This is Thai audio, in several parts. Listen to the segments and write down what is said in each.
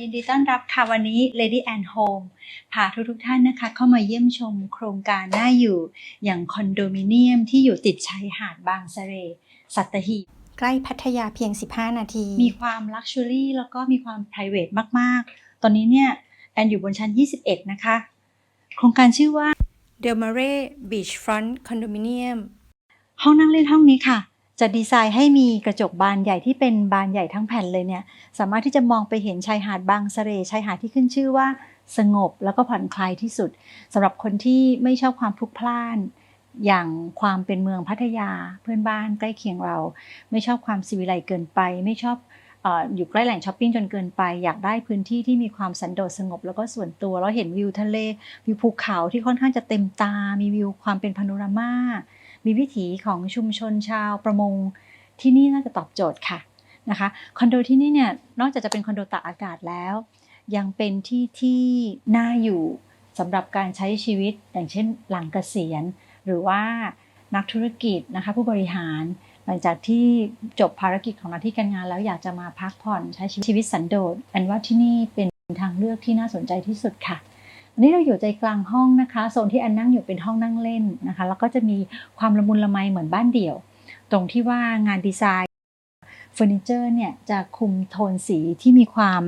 ยินดีต้อนรับค่ะวันนี้ Lady and Home พาทุกทุกๆท่านนะคะ เข้ามาเยี่ยมชมโครงการน่าอยู่อย่างคอนโดมิเนียมที่อยู่ติดชายหาดบางสะเร สัตหีบใกล้พัทยาเพียง 15 นาที มีความลักชัวรี่แล้วก็มีความ p r i v a t มาก ๆ ตอนนี้เนี่ย แอนอยู่บนชั้น 21 นะคะ โครงการชื่อว่าเดลมาเร่บีชฟรอนต์คอนโดมิเนียมห้องนั่งเล่นห้องนี้ค่ะ จะดีไซน์ให้มีกระจกบานใหญ่ที่เป็นบานใหญ่ทั้งแผ่นเลยเนี่ยสามารถที่จะมองไปเห็นชายหาดบางสะเรชายหาดที่ขึ้นชื่อว่าสงบแล้วก็ผ่อนคลายที่สุดสำหรับคนที่ไม่ชอบความพลุกพล่าน อย่างความเป็นเมืองพัทยาเพื่อนบ้านใกล้เคียงเรา ไม่ชอบความสิวิไลเกินไป ไม่ชอบอออยู่ใกล้แหล่งช้อปปิ้งจนเกินไป อยากได้พื้นที่ที่มีความสันโดษสงบ แล้วก็ส่วนตัว แล้วเห็นวิวทะเลวิวภูเขาที่ค่อนข้างจะเต็มตา มีวิวความเป็นพาโนรามา มีวิถีของชุมชนชาวประมงที่นี่น่าจะตอบโจทย์ค่ะนะคะคอนโดที่นี่เนี่ยนอกจากจะเป็นคอนโดตากอากาศแล้ว ยังเป็นที่ที่น่าอยู่สำหรับการใช้ชีวิตอย่างเช่นหลังเกษียณ หรือว่านักธุรกิจนะคะผู้บริหารหลังจากที่จบภารกิจของหน้าที่การงานแล้วอยากจะมาพักผ่อนใช้ชีวิตสันโดษอันว่าที่นี่เป็นทางเลือกที่น่าสนใจที่สุดค่ะันนี้เราอยู่ใจกลางห้องนะคะ โซนที่อันนั่งอยู่เป็นห้องนั่งเล่นนะคะ แล้วก็จะมีความละมุนละไมเหมือนบ้านเดี่ยว ตรงที่ว่างานดีไซน์เฟอร์นิเจอร์เนี่ยจะคุมโทนสีที่มีความ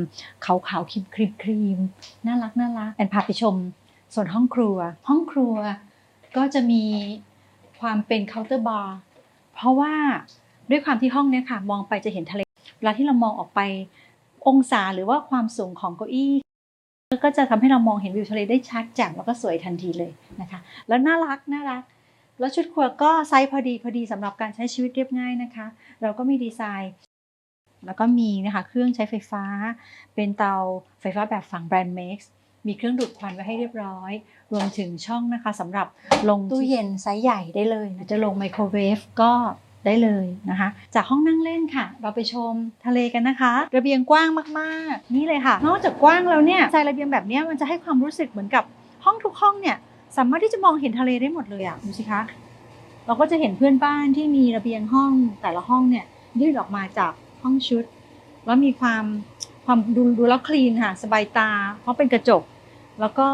ขาวขาวครีมครีมครีมน่ารักน่ารักแอนพาไปชมส่วนห้องครัว ห้องครัวก็จะมีความเป็นเคาน์เตอร์บาร์เพราะว่าด้วยความที่ห้องเนี้ยค่ะ มองไปจะเห็นทะเลเวลาที่เรามองออกไปองศาหรือว่าความสูงของเก้าอี้ ก็จะทำให้เรามองเห็นวิวทะเลได้ชัดแจ่มแล้วก็สวยทันทีเลยนะคะ แล้วน่ารักน่ารัก แล้วชุดครัวก็ไซส์พอดีพอดีสำหรับการใช้ชีวิตเรียบง่ายนะคะ เราก็มีดีไซน์ แล้วก็มีนะคะเครื่องใช้ไฟฟ้า เป็นเตาไฟฟ้าแบบฝั่งแบรนด์ Max มีเครื่องดูดควันไว้ให้เรียบร้อย รวมถึงช่องนะคะสำหรับลงตู้เย็นไซส์ใหญ่ได้เลยนะจะลงไมโครเวฟก็ ได้เลยนะคะ จากห้องนั่งเล่นค่ะ เราไปชมทะเลกันนะคะ ระเบียงกว้างมากๆ นี่เลยค่ะ นอกจากกว้างแล้วเนี่ยใจระเบียงแบบนี้มันจะให้ความรู้สึกเหมือนกับห้องทุกห้องเนี่ยสามารถที่จะมองเห็นทะเลได้หมดเลยอะดูสิคะเราก็จะเห็นเพื่อนบ้านที่มีระเบียงห้องแต่ละห้องเนี่ยยื่นออกมาจากห้องชุด แล้วมีความความดูดูแล้วคลีนค่ะ สบายตา เพราะเป็นกระจก แล้วก็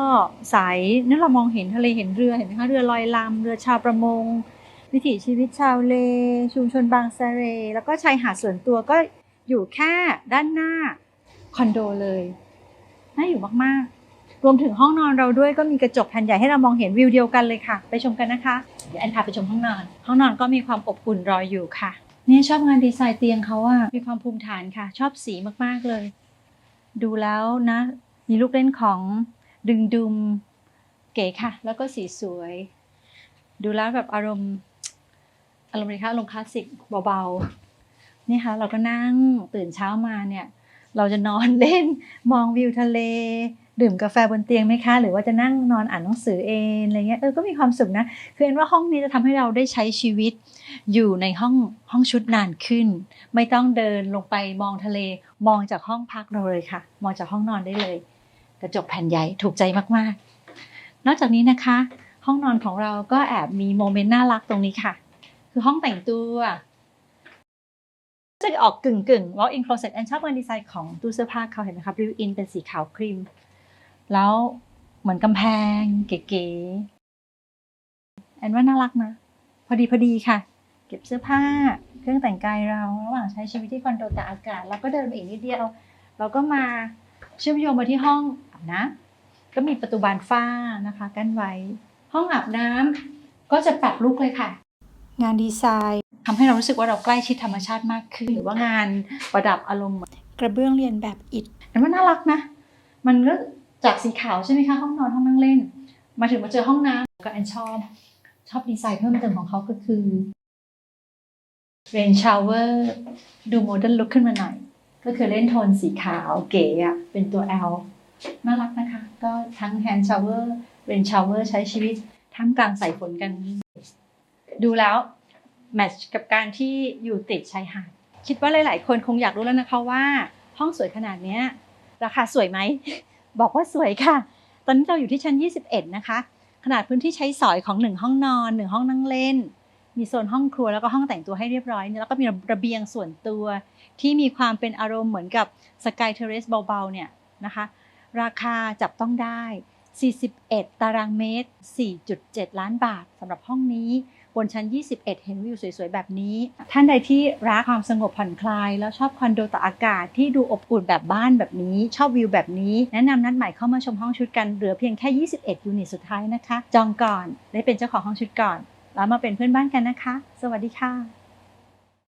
ใสนั่นเรามองเห็นทะเลเห็นเรือเห็นไหมคะเรือลอยลำเรือชาวประมง วิถีชีวิตชาวเล ชุมชนบางสะเร แล้วก็ชายหาดส่วนตัวก็อยู่แค่ด้านหน้าคอนโดเลยน่าอยู่มากๆ รวมถึงห้องนอนเราด้วยก็มีกระจกแผ่นใหญ่ให้เรามองเห็นวิวเดียวกันเลยค่ะ ไปชมกันนะคะ เดี๋ยวแอนพาไปชมห้องนอน ห้องนอนก็มีความอบอุ่นรออยู่ค่ะเนี่ยชอบงานดีไซน์เตียงเขาอะมีความภูมิฐานค่ะ ชอบสีมากๆเลย ดูแล้วนะ มีลูกเล่นของดึงดุม เก๋ค่ะ แล้วก็สีสวย ดูแล้วแบบอารมณ์ อารมณ์อะไรคะอารมณ์คลาสสิกเบาๆนี่ค่ะเราก็นั่งตื่นเช้ามาเนี่ย เราจะนอนเล่นมองวิวทะเล ดื่มกาแฟบนเตียงไหมคะ หรือว่าจะนั่งนอนอ่านหนังสือเองอะไรเงี้ยเออก็มีความสุขนะคือเอ็นว่าห้องนี้จะทำให้เราได้ใช้ชีวิต อยู่ในห้องห้องชุดนานขึ้น ไม่ต้องเดินลงไปมองทะเล มองจากห้องพักเราเลยค่ะ มองจากห้องนอนได้เลย กระจกแผ่นใหญ่ถูกใจมากๆ นอกจากนี้นะคะ ห้องนอนของเราก็แอบมีโมเมนต์น่ารักตรงนี้ค่ะ คือห้องแต่งตัว จะออกกึ่งกึ่ง walk in closet แอนชอบงานดีไซน์ของตู้เสื้อผ้าเขาเห็นไหมคะ built in เป็นสีขาวครีม แล้วเหมือนกำแพง เก๋ๆ แอนว่าน่ารักนะ พอดีพอดีค่ะ เก็บเสื้อผ้า เครื่องแต่งกายเรา ระหว่างใช้ชีวิตที่คอนโดตากอากาศ แล้วก็เดินมาอีกนิดเดียว เราก็มาเชื่อมโยงมาที่ห้องอาบน้ำก็มีประตูบานฝ้านะคะ กั้นไว้ ห้องอาบน้ำก็จะปรับลุกเลยค่ะ งานดีไซน์ทำให้เรารู้สึกว่าเราใกล้ชิดธรรมชาติมากขึ้น หรือว่างานประดับอารมณ์กระเบื้องเรียนแบบอิฐอันว่าน่ารักนะ มันก็จากสีขาวใช่ไหมคะห้องนอนห้องนั่งเล่น มาถึงมาเจอห้องน้ำก็แอนชอบ ชอบดีไซน์เพิ่มเติมของเขาก็คือ rain shower ดูโมเดิร์นลุกขึ้นมาหน่อย ก็คือเล่นโทนสีขาวเก๋อะเป็นตัว L น่ารักนะคะ ก็ทั้ง hand shower rain shower ใช้ชีวิตท่ามกลางสายฝนกัน ดูแล้วแมทช์กับการที่อยู่ติดชายหาดคิดว่าหลาย ๆ คนคงอยากรู้แล้วนะคะว่าห้องสวยขนาดนี้ราคาสวยไหม บอกว่าสวยค่ะ ตอนนี้เราอยู่ที่ชั้น 21 นะคะ ขนาดพื้นที่ใช้สอยของ 1 ห้องนอน 1 ห้องนั่งเล่น มีโซนห้องครัวแล้วก็ห้องแต่งตัวให้เรียบร้อย แล้วก็มีระเบียงส่วนตัวที่มีความเป็นอารมณ์เหมือนกับสกายเทเรสเบา ๆ เนี่ยนะคะ ราคาจับต้องได้ 41 ตารางเมตร 4.7 ล้านบาทสำหรับห้องนี้ บนชั้น 21 เห็นวิวสวยๆ แบบนี้ ท่านใดที่รักความสงบผ่อนคลาย แล้วชอบคอนโดต่ออากาศที่ดูอบอุ่นแบบบ้านแบบนี้ ชอบวิวแบบนี้ แนะนำนัดหมายเข้ามาชมห้องชุดกัน เหลือเพียงแค่ 21 ยูนิตสุดท้ายนะคะ จองก่อน ได้เป็นเจ้าของห้องชุดก่อน แล้วมาเป็นเพื่อนบ้านกันนะคะ สวัสดีค่ะ